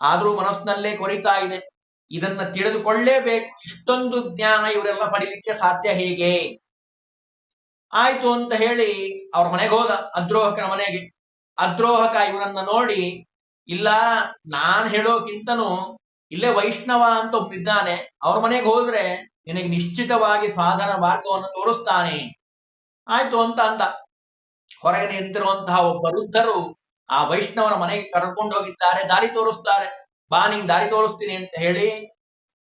ಆದ್ರೂ ಮನಸ್ಸಿನಲ್ಲೇ ಕೊರಿತಾ ಇದೆ. ಇದನ್ನ ತಿಳಿದುಕೊಳ್ಳೇಬೇಕು. ಇಷ್ಟೊಂದು ಜ್ಞಾನ ಇವರೆಲ್ಲ ಪಡಿಲಿಕ್ಕೆ ಸಾಧ್ಯ ಹೇಗೆ? ಆಯ್ತು ಅಂತ ಹೇಳಿ ಅವ್ರ ಮನೆಗೆ ಹೋದ. ಅದ್ರೋಹಕನ ಮನೆಗೆ. ಅದ್ರೋಹಕ ಇವನನ್ನ ನೋಡಿ, ಇಲ್ಲ, ನಾನ್ ಹೇಳೋಕ್ಕಿಂತನೂ ಇಲ್ಲೇ ವೈಷ್ಣವ ಅಂತ ಒಬ್ಬಿದ್ದಾನೆ ಅವ್ರ ಮನೆಗೆ ಹೋದ್ರೆ ನಿನಗೆ ನಿಶ್ಚಿತವಾಗಿ ಸಾಧನ ಮಾರ್ಗವನ್ನು ತೋರಿಸ್ತಾನೆ. ಆಯ್ತು ಅಂತ ಅಂದ. ಹೊರಗೆ ನಿಂತಿರುವಂತಹ ಒಬ್ಬ ವೃದ್ಧರು ಆ ವೈಷ್ಣವನ ಮನೆಗೆ ಕರ್ಕೊಂಡು ಹೋಗಿದ್ದಾರೆ ದಾರಿ ತೋರಿಸ್ತಾರೆ. ಬಾ, ನಿಂಗೆ ದಾರಿ ತೋರಿಸ್ತೀನಿ ಅಂತ ಹೇಳಿ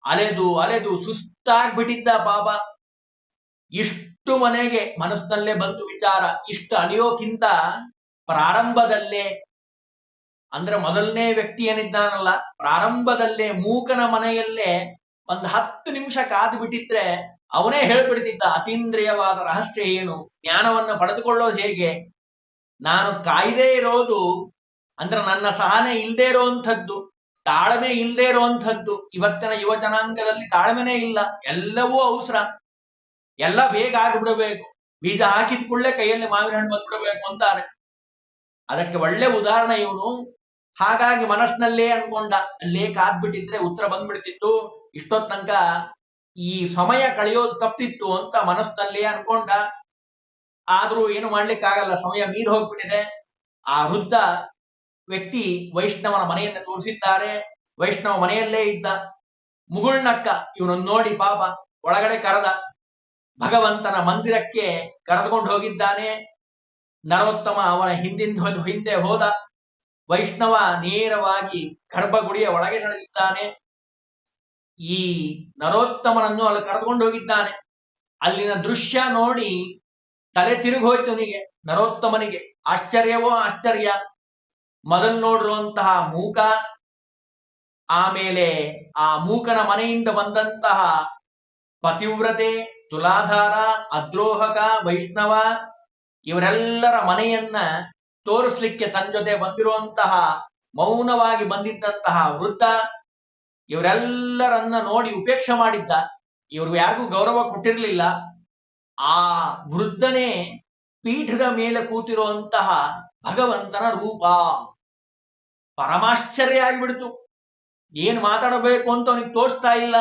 ಅಲೆದು ಅಲೆದು ಸುಸ್ತಾಗ್ಬಿಟ್ಟಿದ್ದ ಪಾಪ ಇಷ್ಟು ಮನೆಗೆ ಮನಸ್ಸಿನಲ್ಲೇ ಬಂತು ವಿಚಾರ, ಇಷ್ಟು ಅಲಿಯೋಕ್ಕಿಂತ ಪ್ರಾರಂಭದಲ್ಲೇ, ಅಂದ್ರೆ ಮೊದಲನೇ ವ್ಯಕ್ತಿ ಏನಿದ್ದಾನಲ್ಲ, ಪ್ರಾರಂಭದಲ್ಲೇ ಮೂಕನ ಮನೆಯಲ್ಲೇ ಒಂದ್ ಹತ್ತು ನಿಮಿಷ ಕಾದು ಬಿಟ್ಟಿದ್ರೆ ಅವನೇ ಹೇಳ್ಬಿಡ್ತಿದ್ದ, ಅತೀಂದ್ರಿಯವಾದ ರಹಸ್ಯ ಏನು? ಜ್ಞಾನವನ್ನು ಪಡೆದುಕೊಳ್ಳೋದು ಹೇಗೆ? ನಾನು ಕಾಯ್ದೇ ಇರೋದು, ಅಂದ್ರೆ ನನ್ನ ಸಹನೆ ಇಲ್ದೇ ಇರುವಂಥದ್ದು ತಾಳ್ಮೆ ಇಲ್ಲದೆ ಇರುವಂಥದ್ದು, ಇವತ್ತಿನ ಯುವ ಜನಾಂಗದಲ್ಲಿ ತಾಳ್ಮೆನೇ ಇಲ್ಲ. ಎಲ್ಲವೂ ಅವಸರ. ಎಲ್ಲ ಬೇಗ ಆಗಿಬಿಡಬೇಕು. ಬೀಜ ಹಾಕಿದ ಕೂಡಲೇ ಕೈಯಲ್ಲಿ ಮಾವಿನ ಹಣ್ಣು ಬಂದ್ಬಿಡಬೇಕು ಅಂತಾರೆ. ಅದಕ್ಕೆ ಒಳ್ಳೆ ಉದಾಹರಣೆ ಇವನು. ಹಾಗಾಗಿ ಮನಸ್ಸಿನಲ್ಲೇ ಅನ್ಕೊಂಡ, ಅಲ್ಲೇ ಕಾದ್ಬಿಟ್ಟಿದ್ರೆ ಉತ್ತರ ಬಂದ್ಬಿಡ್ತಿತ್ತು. ಇಷ್ಟೊತ್ ತನಕ ಈ ಸಮಯ ಕಳೆಯೋದು ತಪ್ತಿತ್ತು ಅಂತ ಮನಸ್ಸಿನಲ್ಲೇ ಅನ್ಕೊಂಡ. ಆದ್ರೂ ಏನು ಮಾಡ್ಲಿಕ್ಕಾಗಲ್ಲ, ಸಮಯ ಮೀರಿ ಹೋಗ್ಬಿಟ್ಟಿದೆ. ಆ ವೃದ್ಧ ವ್ಯಕ್ತಿ ವೈಷ್ಣವನ ಮನೆಯನ್ನ ತೋರಿಸಿದ್ದಾರೆ. ವೈಷ್ಣವ ಮನೆಯಲ್ಲೇ ಇದ್ದ ಮುಗುಳ್ನಕ್ಕ ಇವನನ್ನು ನೋಡಿ ಪಾಪ ಒಳಗಡೆ ಕರೆದ ಭಗವಂತನ ಮಂದಿರಕ್ಕೆ ಕರೆದುಕೊಂಡು ಹೋಗಿದ್ದಾನೆ. ನರೋತ್ತಮ ಅವನ ಹಿಂದಿಂದ ಹಿಂದೆ ಹೋದ ವೈಷ್ಣವ ನೇರವಾಗಿ ಗರ್ಭಗುಡಿಯ ಒಳಗೆ ನಡೆದಿದ್ದಾನೆ. ಈ ನರೋತ್ತಮನನ್ನು ಅಲ್ಲಿ ಕರೆದುಕೊಂಡು ಹೋಗಿದ್ದಾನೆ. ಅಲ್ಲಿನ ದೃಶ್ಯ ನೋಡಿ ತಲೆ ತಿರುಗೋಯ್ತು ಅವನಿಗೆ ನರೋತ್ತಮನಿಗೆ. ಆಶ್ಚರ್ಯವೋ ಆಶ್ಚರ್ಯ. ಮೊದಲು ನೋಡಿರುವಂತಹ ಮೂಕ, ಆಮೇಲೆ ಆ ಮೂಕನ ಮನೆಯಿಂದ ಬಂದಂತಹ ಪತಿವ್ರತೆ, ತುಲಾಧಾರ, ಅದ್ರೋಹಕ, ವೈಷ್ಣವ ಇವರೆಲ್ಲರ ಮನೆಯನ್ನ ತೋರಿಸ್ಲಿಕ್ಕೆ ತನ್ನ ಜೊತೆ ಬಂದಿರುವಂತಹ ಮೌನವಾಗಿ ಬಂದಿದ್ದಂತಹ ವೃತ್ತ ಇವರೆಲ್ಲರನ್ನ ನೋಡಿ ಉಪೇಕ್ಷೆ ಮಾಡಿದ್ದ. ಇವ್ರು ಯಾರಿಗೂ ಗೌರವ ಕೊಟ್ಟಿರಲಿಲ್ಲ. ಆ ವೃದ್ಧನೇ ಪೀಠದ ಮೇಲೆ ಕೂತಿರುವಂತಹ ಭಗವಂತನ ರೂಪ. ಪರಮಾಶ್ಚರ್ಯ ಆಗಿಬಿಡ್ತು. ಏನ್ ಮಾತಾಡಬೇಕು ಅಂತ ಅವನಿಗೆ ತೋರಿಸ್ತಾ ಇಲ್ಲ.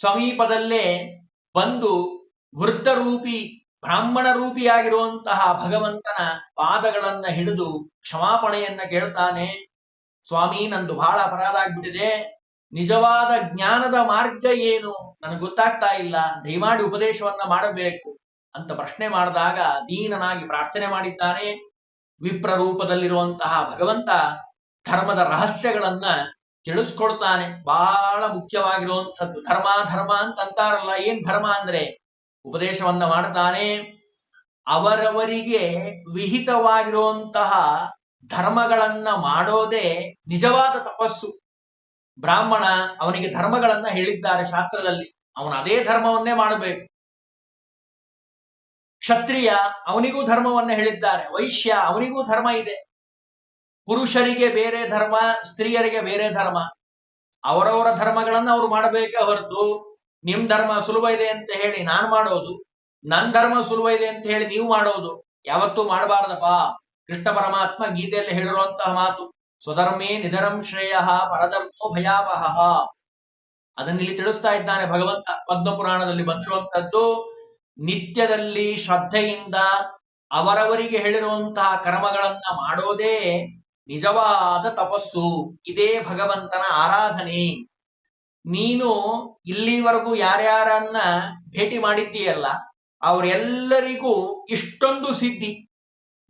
ಸಮೀಪದಲ್ಲೇ ಬಂದು ವೃತ್ತರೂಪಿ ಬ್ರಾಹ್ಮಣ ರೂಪಿಯಾಗಿರುವಂತಹ ಭಗವಂತನ ಪಾದಗಳನ್ನ ಹಿಡಿದು ಕ್ಷಮಾಪಣೆಯನ್ನ ಕೇಳ್ತಾನೆ. ಸ್ವಾಮಿ, ನಂದು ಬಹಳ ಅಪರಾಧ ಆಗ್ಬಿಟ್ಟಿದೆ. ನಿಜವಾದ ಜ್ಞಾನದ ಮಾರ್ಗ ಏನು? ನನಗೆ ಗೊತ್ತಾಗ್ತಾ ಇಲ್ಲ. ದಯಮಾಡಿ ಉಪದೇಶವನ್ನ ಮಾಡಬೇಕು ಅಂತ ಪ್ರಶ್ನೆ ಮಾಡಿದಾಗ ದೀನನಾಗಿ ಪ್ರಾರ್ಥನೆ ಮಾಡಿದ್ದಾನೆ. ವಿಪ್ರ ರೂಪದಲ್ಲಿರುವಂತಹ ಭಗವಂತ ಧರ್ಮದ ರಹಸ್ಯಗಳನ್ನ ತಿಳಿಸ್ಕೊಡ್ತಾನೆ. ಬಹಳ ಮುಖ್ಯವಾಗಿರುವಂಥದ್ದು. ಧರ್ಮ ಧರ್ಮ ಅಂತ ಅಂತಾರಲ್ಲ ಏನ್ ಧರ್ಮ ಅಂದ್ರೆ? ಉಪದೇಶವನ್ನ ಮಾಡ್ತಾನೆ. ಅವರವರಿಗೆ ವಿಹಿತವಾಗಿರುವಂತಹ ಧರ್ಮಗಳನ್ನ ಮಾಡೋದೇ ನಿಜವಾದ ತಪಸ್ಸು. ಬ್ರಾಹ್ಮಣ ಅವನಿಗೆ ಧರ್ಮಗಳನ್ನ ಹೇಳಿದ್ದಾರೆ ಶಾಸ್ತ್ರದಲ್ಲಿ. ಅವನು ಅದೇ ಧರ್ಮವನ್ನೇ ಮಾಡಬೇಕು. ಕ್ಷತ್ರಿಯ ಅವನಿಗೂ ಧರ್ಮವನ್ನ ಹೇಳಿದ್ದಾರೆ. ವೈಶ್ಯ ಅವನಿಗೂ ಧರ್ಮ ಇದೆ. ಪುರುಷರಿಗೆ ಬೇರೆ ಧರ್ಮ, ಸ್ತ್ರೀಯರಿಗೆ ಬೇರೆ ಧರ್ಮ. ಅವರವರ ಧರ್ಮಗಳನ್ನ ಅವ್ರು ಮಾಡಬೇಕೇ ಹೊರತು ನಿಮ್ ಧರ್ಮ ಸುಲಭ ಇದೆ ಅಂತ ಹೇಳಿ ನಾನ್ ಮಾಡೋದು, ನನ್ ಧರ್ಮ ಸುಲಭ ಇದೆ ಅಂತ ಹೇಳಿ ನೀವು ಮಾಡೋದು, ಯಾವತ್ತೂ ಮಾಡಬಾರ್ದಪ್ಪ. ಕೃಷ್ಣ ಪರಮಾತ್ಮ ಗೀತೆಯಲ್ಲಿ ಹೇಳಿರುವಂತಹ ಮಾತು, ಸ್ವಧರ್ಮೇ ನಿಧರಂ ಶ್ರೇಯ ಪರಧರ್ಮೋ ಭಯಾವಹ. ಅದನ್ನ ಇಲ್ಲಿ ತಿಳಿಸ್ತಾ ಇದ್ದಾನೆ ಭಗವಂತ, ಪದ್ಮಪುರಾಣದಲ್ಲಿ ಬಂದಿರುವಂತದ್ದು ನಿತ್ಯದಲ್ಲಿ ಶ್ರದ್ಧೆಯಿಂದ ಅವರವರಿಗೆ ಹೇಳಿರುವಂತಹ ಕರ್ಮಗಳನ್ನ ಮಾಡೋದೇ ನಿಜವಾದ ತಪಸ್ಸು. ಇದೇ ಭಗವಂತನ ಆರಾಧನೆ. ನೀನು ಇಲ್ಲಿವರೆಗೂ ಯಾರ್ಯಾರನ್ನ ಭೇಟಿ ಮಾಡಿದ್ದೀಯಲ್ಲ, ಅವರೆಲ್ಲರಿಗೂ ಇಷ್ಟೊಂದು ಸಿದ್ಧಿ.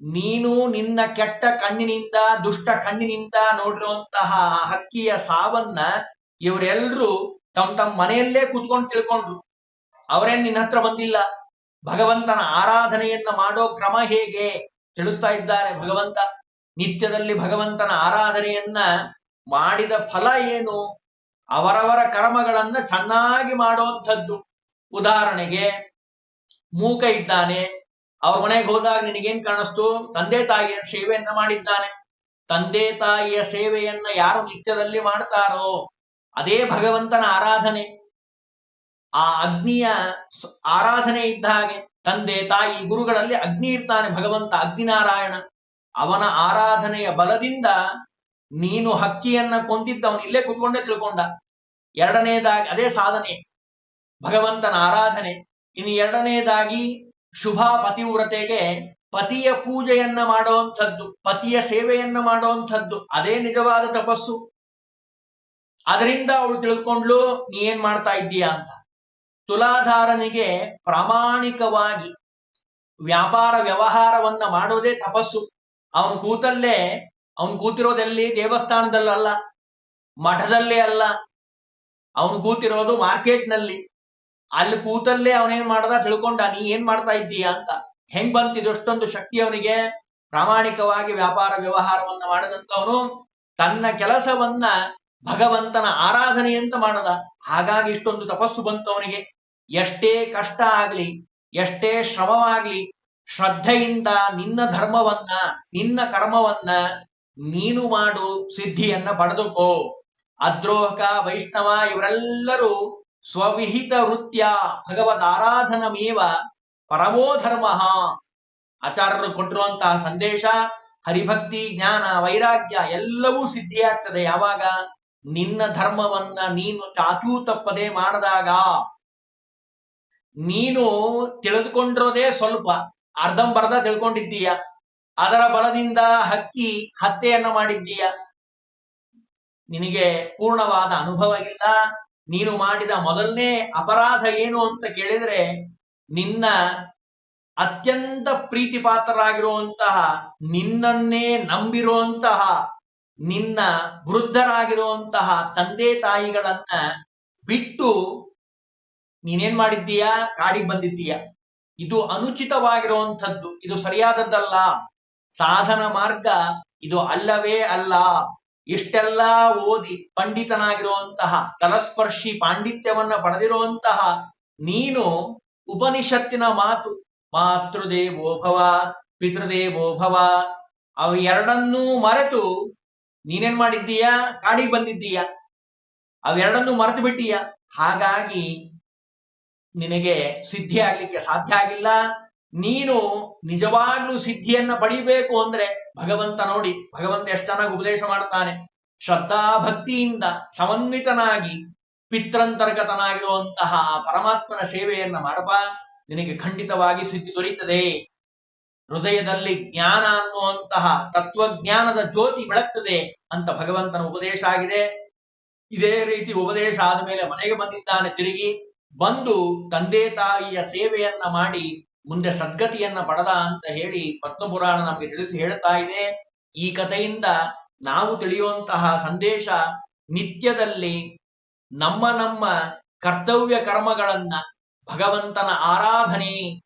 ನೀನು ನಿನ್ನ ಕೆಟ್ಟ ಕಣ್ಣಿನಿಂದ, ದುಷ್ಟ ಕಣ್ಣಿನಿಂದ ನೋಡಿರುವಂತಹ ಹಕ್ಕಿಯ ಸಾವನ್ನ ಇವರೆಲ್ಲರೂ ತಮ್ಮ ತಮ್ಮ ಮನೆಯಲ್ಲೇ ಕೂತ್ಕೊಂಡು ತಿಳ್ಕೊಂಡ್ರು. ಅವರೇನ್ ನಿನ್ನ ಹತ್ರ ಬಂದಿಲ್ಲ. ಭಗವಂತನ ಆರಾಧನೆಯನ್ನ ಮಾಡೋ ಕ್ರಮ ಹೇಗೆ? ತಿಳಿಸ್ತಾ ಇದ್ದಾರೆ ಭಗವಂತ. ನಿತ್ಯದಲ್ಲಿ ಭಗವಂತನ ಆರಾಧನೆಯನ್ನ ಮಾಡಿದ ಫಲ ಏನು? ಅವರವರ ಕರ್ಮಗಳನ್ನ ಚೆನ್ನಾಗಿ ಮಾಡುವಂಥದ್ದು ಉದಾಹರಣೆಗೆ, ಮೂಕ ಇದ್ದಾನೆ, ಅವ್ರ ಮನೆಗೆ ಹೋದಾಗ ನಿನಗೇನ್ ಕಾಣಿಸ್ತು? ತಂದೆ ತಾಯಿಯ ಸೇವೆಯನ್ನ ಮಾಡಿದ್ದಾನೆ. ತಂದೆ ತಾಯಿಯ ಸೇವೆಯನ್ನ ಯಾರು ನಿತ್ಯದಲ್ಲಿ ಮಾಡ್ತಾರೋ, ಅದೇ ಭಗವಂತನ ಆರಾಧನೆ. ಆ ಅಗ್ನಿಯ ಆರಾಧನೆ ಇದ್ದ ಹಾಗೆ ತಂದೆ ತಾಯಿ ಗುರುಗಳಲ್ಲಿ ಅಗ್ನಿ ಇರ್ತಾನೆ ಭಗವಂತ, ಅಗ್ನಿನಾರಾಯಣ. ಅವನ ಆರಾಧನೆಯ ಬಲದಿಂದ ನೀನು ಹಕ್ಕಿಯನ್ನ ಕೊಂದಿದ್ದವನು. ಇಲ್ಲೇ ಕುತ್ಕೊಂಡೇ ತಿಳ್ಕೊಂಡ. ಎರಡನೇದಾಗಿ ಅದೇ ಸಾಧನೆ. ಭಗವಂತನ ಆರಾಧನೆ. ಇನ್ನು ಎರಡನೇದಾಗಿ ಶುಭ ಪತಿವ್ರತೆಗೆ ಪತಿಯ ಪೂಜೆಯನ್ನ ಮಾಡುವಂಥದ್ದು, ಪತಿಯ ಸೇವೆಯನ್ನ ಮಾಡುವಂಥದ್ದು. ಅದೇ ನಿಜವಾದ ತಪಸ್ಸು. ಅದರಿಂದ ಅವಳು ತಿಳ್ಕೊಂಡ್ಲು ನೀ ಏನ್ ಮಾಡ್ತಾ ಇದ್ದೀಯಾ ಅಂತ. ತುಲಾಧಾರನಿಗೆ ಪ್ರಾಮಾಣಿಕವಾಗಿ ವ್ಯಾಪಾರ ವ್ಯವಹಾರವನ್ನ ಮಾಡೋದೇ ತಪಸ್ಸು. ಅವನ್ ಕೂತಲ್ಲೇ, ಅವನ್ ಕೂತಿರೋದೆಲ್ಲಿ? ದೇವಸ್ಥಾನದಲ್ಲಲ್ಲ ಮಠದಲ್ಲೇ ಅಲ್ಲ. ಅವನು ಕೂತಿರೋದು ಮಾರ್ಕೆಟ್ನಲ್ಲಿ. ಅಲ್ಲಿ ಕೂತಲ್ಲೇ ಅವನೇನ್ ಮಾಡ್ದ? ತಿಳ್ಕೊಂಡ, ನೀ ಏನ್ ಮಾಡ್ತಾ ಇದ್ದೀಯಾ? ಅಂತ. ಹೆಂಗ್ ಬಂತಿದ್ದು ಅಷ್ಟೊಂದು ಶಕ್ತಿ ಅವನಿಗೆ. ಪ್ರಾಮಾಣಿಕವಾಗಿ ವ್ಯಾಪಾರ ವ್ಯವಹಾರವನ್ನ ಮಾಡದಂತವನು ತನ್ನ ಕೆಲಸವನ್ನ ಭಗವಂತನ ಆರಾಧನೆ ಅಂತ ಮಾಡದ. ಹಾಗಾಗಿ ಇಷ್ಟೊಂದು ತಪಸ್ಸು ಬಂತು ಅವನಿಗೆ. ಎಷ್ಟೇ ಕಷ್ಟ ಆಗ್ಲಿ, ಎಷ್ಟೇ ಶ್ರಮವಾಗ್ಲಿ ಶ್ರದ್ಧೆಯಿಂದ ನಿನ್ನ ಧರ್ಮವನ್ನ, ನಿನ್ನ ಕರ್ಮವನ್ನ ನೀನು ಮಾಡು ಸಿದ್ಧಿಯನ್ನ ಪಡೆದುಕೋ. ಅದ್ರೋಹಕ, ವೈಷ್ಣವ ಇವರೆಲ್ಲರೂ ಸ್ವವಿಹಿತ ವೃತ್ಯ ಭಗವದ್ ಆರಾಧನಮೇವ ಪರಮೋ ಧರ್ಮ. ಆಚಾರ್ಯರು ಕೊಟ್ಟಿರುವಂತಹ ಸಂದೇಶ, ಹರಿಭಕ್ತಿ, ಜ್ಞಾನ, ವೈರಾಗ್ಯ ಎಲ್ಲವೂ ಸಿದ್ಧಿಯಾಗ್ತದೆ ಯಾವಾಗ? ನಿನ್ನ ಧರ್ಮವನ್ನ ನೀನು ಚಾಚೂ ತಪ್ಪದೆ ಮಾಡಿದಾಗ. ನೀನು ತಿಳಿದುಕೊಂಡಿರೋದೇ ಸ್ವಲ್ಪ. ಅರ್ಧಂಬರ್ಧ ತಿಳ್ಕೊಂಡಿದ್ದೀಯ? ಅದರ ಬಲದಿಂದ ಹಕ್ಕಿ ಹತ್ಯೆಯನ್ನ ಮಾಡಿದ್ದೀಯ? ನಿನಗೆ ಪೂರ್ಣವಾದ ಅನುಭವ ಇಲ್ಲ? ನೀನು ಮಾಡಿದ ಮೊದಲನೇ ಅಪರಾಧ ಏನು ಅಂತ ಕೇಳಿದ್ರೆ, ನಿನ್ನ ಅತ್ಯಂತ ಪ್ರೀತಿಪಾತ್ರರಾಗಿರುವಂತಹ, ನಿನ್ನನ್ನೇ ನಂಬಿರುವಂತಹ, ನಿನ್ನ ವೃದ್ಧರಾಗಿರುವಂತಹ ತಂದೆ ತಾಯಿಗಳನ್ನ ಬಿಟ್ಟು ನೀನೇನ್ ಮಾಡಿದ್ದೀಯಾ? ಕಾಡಿಗೆ ಬಂದಿದ್ದೀಯ? ಇದು ಅನುಚಿತವಾಗಿರುವಂಥದ್ದು. ಇದು ಸರಿಯಾದದ್ದಲ್ಲ. ಸಾಧನ ಮಾರ್ಗ ಇದು ಅಲ್ಲವೇ ಅಲ್ಲ. ಇಷ್ಟೆಲ್ಲ ಓದಿ ಪಂಡಿತನಾಗಿರುವಂತಹ ತಲಸ್ಪರ್ಶಿ ಪಾಂಡಿತ್ಯವನ್ನ ಪಡೆದಿರುವಂತಹ ನೀನು ಉಪನಿಷತ್ತಿನ ಮಾತು, ಮಾತೃದೇವೋ ಭವ, ಪಿತೃದೇವೋ ಭವ ಅವು ಎರಡನ್ನೂ ಮರೆತು ನೀನೇನ್ ಮಾಡಿದ್ದೀಯಾ? ಕಾಡಿಗೆ ಬಂದಿದ್ದೀಯಾ? ಅವೆರಡನ್ನೂ ಮರೆತು ಬಿಟ್ಟೀಯ? ಹಾಗಾಗಿ ನಿನಗೆ ಸಿದ್ಧಿ ಆಗ್ಲಿಕ್ಕೆ ಸಾಧ್ಯ ಆಗಿಲ್ಲ. ನೀನು ನಿಜವಾಗ್ಲೂ ಸಿದ್ಧಿಯನ್ನ ಪಡಿಬೇಕು ಅಂದ್ರೆ ಭಗವಂತ ನೋಡಿ, ಭಗವಂತ ಎಷ್ಟು ಚೆನ್ನಾಗಿ ಉಪದೇಶ ಮಾಡ್ತಾನೆ. ಶ್ರದ್ಧಾ ಭಕ್ತಿಯಿಂದ ಸಮನ್ವಿತನಾಗಿ ಪಿತ್ರಂತರ್ಗತನಾಗಿರುವಂತಹ ಪರಮಾತ್ಮನ ಸೇವೆಯನ್ನ ಮಾಡಪ ನಿನಗೆ ಖಂಡಿತವಾಗಿ ಸಿದ್ಧಿ ದೊರೀತದೆ. ಹೃದಯದಲ್ಲಿ ಜ್ಞಾನ ಅನ್ನುವಂತಹ ತತ್ವಜ್ಞಾನದ ಜ್ಯೋತಿ ಬೆಳಗ್ತದೆ ಅಂತ ಭಗವಂತನ ಉಪದೇಶ ಆಗಿದೆ. ಇದೇ ರೀತಿ ಉಪದೇಶ ಆದ ಮೇಲೆ ಮನೆಗೆ ಬಂದಿದ್ದಾನೆ, ತಿರುಗಿ. ಬಂದು ತಂದೆ ತಾಯಿಯ ಸೇವೆಯನ್ನ ಮಾಡಿ ಮುಂದೆ ಸದ್ಗತಿಯನ್ನ ಪಡೆದ ಅಂತ ಹೇಳಿ ಪದ್ಮಪುರಾಣ ನಮಗೆ ತಿಳಿಸಿ ಹೇಳ್ತಾ ಇದೆ. ಈ ಕಥೆಯಿಂದ ನಾವು ತಿಳಿಯುವಂತಹ ಸಂದೇಶ ನಿತ್ಯದಲ್ಲಿ ನಮ್ಮ ನಮ್ಮ ಕರ್ತವ್ಯ ಕರ್ಮಗಳನ್ನ ಭಗವಂತನ ಆರಾಧನೆ